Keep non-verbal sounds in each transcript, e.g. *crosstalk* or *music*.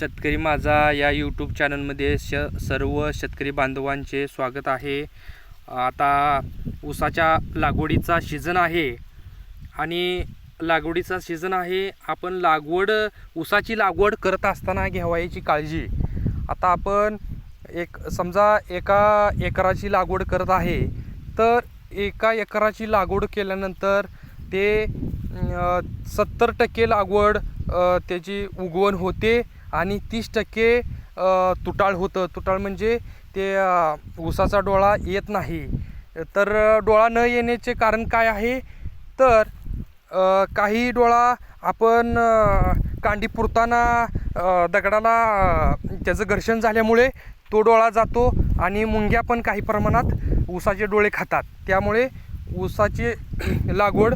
शेतकरी माझा या यूट्यूब चॅनलमध्ये श सर्व शेतकरी बांधवांचे स्वागत आहे. आता ऊसाच्या लागवडीचा सीझन आहे. आणि लागवडीचा सीझन आहे. आपण लागवड ऊसाची लागवड करत असताना घ्यावायची काळजी. आता आपण एक समजा एका एकराची लागवड करत आहे तर एका एकराची लागवड केल्यानंतर ते सत्तर टक्के लागवड त्याची उगवण होते. आणि तीस टक्के तुटाळ होतं. तुटाळ म्हणजे ते ऊसाचा डोळा येत नाही. तर डोळा न येण्याचे कारण काय आहे? तर काही डोळा आपण कांडी पुरताना दगडाला त्याचं घर्षण झाल्यामुळे तो डोळा जातो आणि मुंग्या पण काही प्रमाणात ऊसाचे डोळे खातात. त्यामुळे ऊसाची *clears throat* लागवड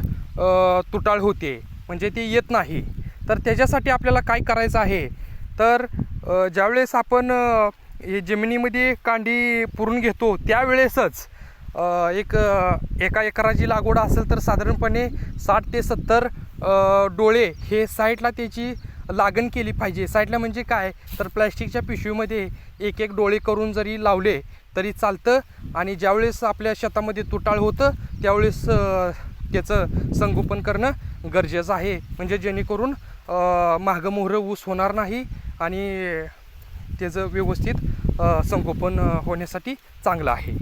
तुटाळ होते. म्हणजे ते येत नाही. तर त्याच्यासाठी आपल्याला काय करायचं आहे? तर ज्यावेळेस आपण हे जमिनीमध्ये कांडी पुरून घेतो त्यावेळेसच एक एका एकराची लागवड असेल तर साधारणपणे साठ ते सत्तर डोळे हे साईडला त्याची लागण केली पाहिजे. साईडला म्हणजे काय? तर प्लॅस्टिकच्या पिशवीमध्ये एक एक डोळे करून जरी लावले तरी चालतं आणि ज्यावेळेस आपल्या शेतामध्ये तुटाळ होतं त्यावेळेस त्याचं संगोपन करणं गरजेचं आहे. म्हणजे जेणेकरून अ, मागं ऊस होणार नाही आणि त्याचं व्यवस्थित संगोपन होण्यासाठी चांगलं आहे.